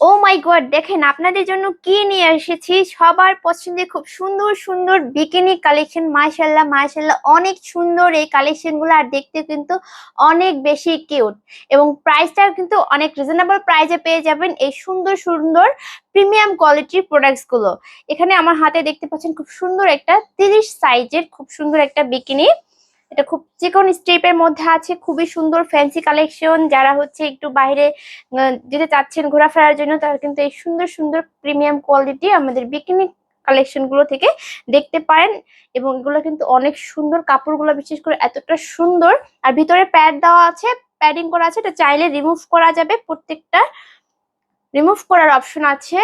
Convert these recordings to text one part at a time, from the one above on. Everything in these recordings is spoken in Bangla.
ও মাই গড দেখেন, আপনাদের জন্য কি নিয়ে এসেছি? সবার পছন্দের খুব সুন্দর সুন্দর বিকিনি কালেকশন মাশাল্লাহ মাশাল্লাহ অনেক সুন্দর এই কালেকশনগুলো, আর দেখতে কিন্তু অনেক বেশি কিউট এবং প্রাইসটা কিন্তু অনেক রিজনেবল প্রাইসে পেয়ে যাবেন এই সুন্দর সুন্দর প্রিমিয়াম কোয়ালিটির প্রোডাক্টসগুলো। এখানে আমার হাতে দেখতে পাচ্ছেন খুব সুন্দর একটা তিরিশ সাইজের খুব সুন্দর একটা বিকিনি এটা খুব চিকন স্টেপের মধ্যে আছে, খুবই সুন্দর ফ্যান্সি কালেকশন যারা হচ্ছে একটু বাইরে যেতে চাচ্ছেন ঘোরাফেরার জন্য, তারা কিন্তু এই সুন্দর সুন্দর প্রিমিয়াম কোয়ালিটি আমাদের বিকিনি কালেকশনগুলো থেকে দেখতে পারেন। এবং এগুলো কিন্তু অনেক সুন্দর কাপড়গুলো, বিশেষ করে এতটা সুন্দর। আর ভিতরে প্যাড দেওয়া আছে প্যাডিং করা আছে, এটা চাইলে রিমুভ করা যাবে। প্রত্যেকটা রিমুভ করার অপশন আছে।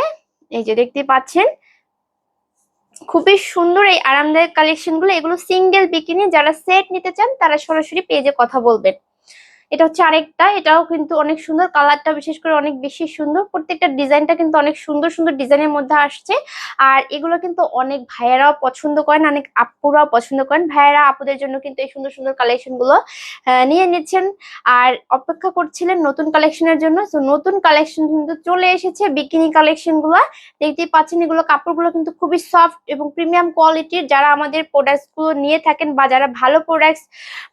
এই যে দেখতে পাচ্ছেন। খুবই সুন্দর এই আরামদায়ক কালেকশনগুলো। এগুলো সিঙ্গেল বিকিনি যারা সেট নিতে চান, তারা সরাসরি পেজে কথা বলবেন। এটা হচ্ছে আরেকটা এটাও কিন্তু অনেক সুন্দর কালারটা বিশেষ করে অনেক বেশি সুন্দর। প্রত্যেকটা ডিজাইনটা কিন্তু অনেক সুন্দর সুন্দর ডিজাইনের মধ্যে আসছে। আর এগুলো কিন্তু অনেক ভাইয়েরাও পছন্দ করেন অনেক আপুরাও পছন্দ করেন। ভাইয়ারা আপুদের জন্য কিন্তু এই সুন্দর সুন্দর কালেকশনগুলো আহ, নিয়ে নিচ্ছেন। আর অপেক্ষা করছিলেন নতুন কালেকশনের জন্য। তো নতুন কালেকশন কিন্তু চলে এসেছে বিকিনি কালেকশনগুলো দেখতেই পাচ্ছেন এগুলো কাপড়গুলো কিন্তু খুবই সফট এবং প্রিমিয়াম কোয়ালিটির যারা আমাদের প্রোডাক্টসগুলো নিয়ে থাকেন বা যারা ভালো প্রোডাক্টস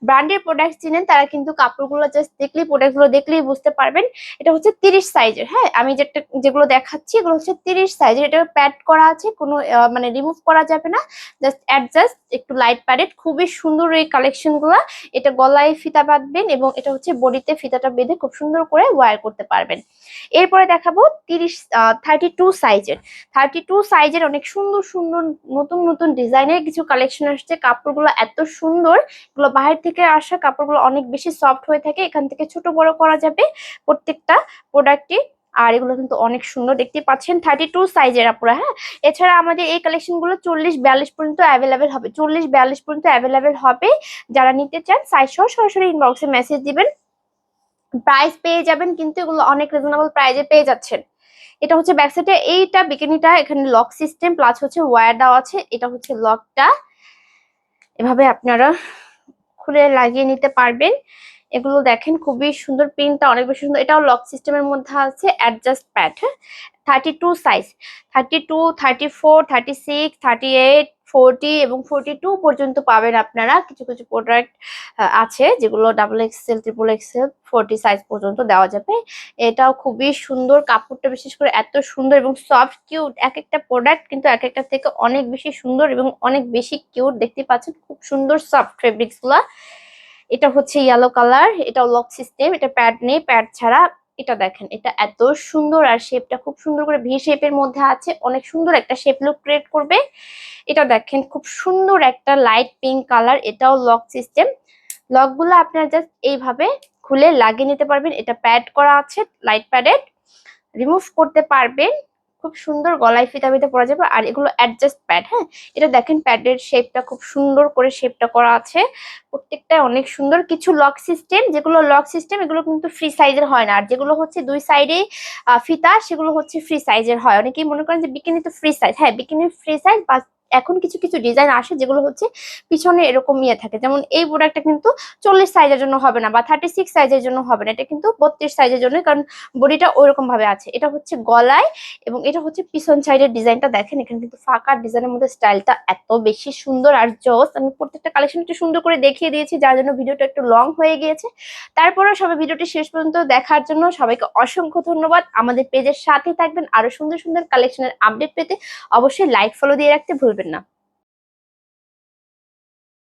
ব্র্যান্ডের প্রোডাক্টস চিনেন তারা কিন্তু কাপড়গুলো জাস্ট দেখলেই প্রোডাক্টগুলো দেখলেই বুঝতে পারবেন। এটা হচ্ছে তিরিশ সাইজের হ্যাঁ? আমি যেটা যেগুলো দেখাচ্ছি, এগুলো হচ্ছে তিরিশ সাইজের এটা প্যাড করা আছে, কোনো মানে রিমুভ করা যাবে না। জাস্ট অ্যাডজাস্ট একটু লাইট প্যাডেড খুবই সুন্দর এই কালেকশনগুলা। এটা গলায় ফিতা বাঁধবেন এবং এটা হচ্ছে বডিতে ফিতাটা বেঁধে খুব সুন্দর করে ওয়্যার করতে পারবেন। এরপরে দেখাবো তিরিশ থার্টি টু সাইজের থার্টি টু সাইজের অনেক সুন্দর সুন্দর, নতুন নতুন ডিজাইনের কিছু কালেকশন আসছে। কাপড়গুলো এত সুন্দর। এগুলো বাইরে থেকে আসা কাপড়গুলো অনেক বেশি সফট হয়ে থাকে। এখান থেকে ছোট বড় করা যাবে প্রত্যেকটা প্রোডাক্টে আর এগুলো কিন্তু অনেক সুন্দর দেখতে পাচ্ছেন থার্টি টু সাইজের আপুরা হ্যাঁ? এছাড়া আমাদের এই কালেকশনগুলো চল্লিশ, বিয়াল্লিশ পর্যন্ত অ্যাভেলেবেল হবে, চল্লিশ, বিয়াল্লিশ পর্যন্ত অ্যাভেলেবেল হবে। যারা নিতে চান সাইজ সহ সরাসরি ইনবক্সে মেসেজ দিবেন। প্রাইস পেয়ে যাবেন, কিন্তু এগুলো অনেক রিজনেবল প্রাইজে পেয়ে যাচ্ছেন। এটা হচ্ছে ব্যাক সাইডে এইটা বিকিনিটা এখানে লক সিস্টেম প্লাস হচ্ছে ওয়্যার দেওয়া আছে, এটা হচ্ছে লকটা এভাবে আপনারা খুলে লাগিয়ে নিতে পারবেন। এগুলো দেখেন খুবই সুন্দর প্রিন্টটা অনেক বেশি সুন্দর। এটাও লক সিস্টেমের মধ্যে আছে adjust pad thirty two size thirty two thirty four thirty six thirty eight forty এবং ফোরটি টু পর্যন্ত পাবেন আপনারা। কিছু কিছু প্রোডাক্ট আছে যেগুলো double XL triple XL forty size পর্যন্ত দেওয়া যাবে। এটাও খুবই সুন্দর, কাপড়টা বিশেষ করে এত সুন্দর এবং সফট কিউট এক একটা প্রোডাক্ট কিন্তু এক একটা থেকে অনেক বেশি সুন্দর এবং অনেক বেশি কিউট দেখতে পাচ্ছেন, খুব সুন্দর সফট ফেব্রিক্সগুলা। এটা হচ্ছে ইয়েলো কালার এটা লক সিস্টেম এটা প্যাড নেই প্যাড ছাড়া এটা দেখেন, এটা এত সুন্দর আর শেপটা খুব সুন্দর করে ভি শেপের মধ্যে আছে, অনেক সুন্দর একটা শেপ লুক ক্রিয়েট করবে। এটা দেখেন, খুব সুন্দর একটা লাইট পিঙ্ক কালার এটাও লক সিস্টেম লকগুলো আপনারা জাস্ট এইভাবে খুলে লাগিয়ে নিতে পারবেন, এটা প্যাড করা আছে লাইট প্যাডেড রিমুভ করতে পারবেন খুব সুন্দর গলায় ফিতা ফিতা পরা যাবে আর এগুলো অ্যাডজাস্ট প্যাড হ্যাঁ? এটা দেখেন প্যাডের শেপটা খুব সুন্দর করে শেপটা করা আছে। প্রত্যেকটা অনেক সুন্দর। কিছু লক সিস্টেম যেগুলো লক সিস্টেম এগুলো কিন্তু ফ্রি সাইজের হয় না। আর যেগুলো হচ্ছে দুই সাইডে ফিতা, সেগুলো হচ্ছে ফ্রি সাইজের হয়। অনেকেই মনে করেন যে বিকিনি তো ফ্রি সাইজ হ্যাঁ বিকিনি ফ্রি সাইজ বা এখন কিছু কিছু ডিজাইন আসে যেগুলো হচ্ছে পিছনে এরকম ইয়ে থাকে। যেমন এই প্রোডাক্টটা কিন্তু চল্লিশ সাইজের জন্য হবে না বা থার্টি সিক্স সাইজের জন্য হবে না। এটা কিন্তু বত্রিশ সাইজের জন্য কারণ বডিটা ওইরকম ভাবে আছে। এটা হচ্ছে গলায় এবং এটা হচ্ছে পিছন সাইডের ডিজাইনটা দেখেন। এখানে কিন্তু ফাঁকা ডিজাইনের মধ্যে স্টাইলটা এত বেশি সুন্দর আর জোস। আমি প্রত্যেকটা কালেকশন একটু সুন্দর করে দেখিয়ে দিয়েছি, যার জন্য ভিডিওটা একটু লং হয়ে গিয়েছে। তারপরেও সবাই ভিডিওটি শেষ পর্যন্ত দেখার জন্য সবাইকে অসংখ্য ধন্যবাদ। আমাদের পেজের সাথে থাকবেন। আরও সুন্দর সুন্দর কালেকশনের আপডেট পেতে অবশ্যই লাইক ফলো দিয়ে রাখতে ভুলবেন না।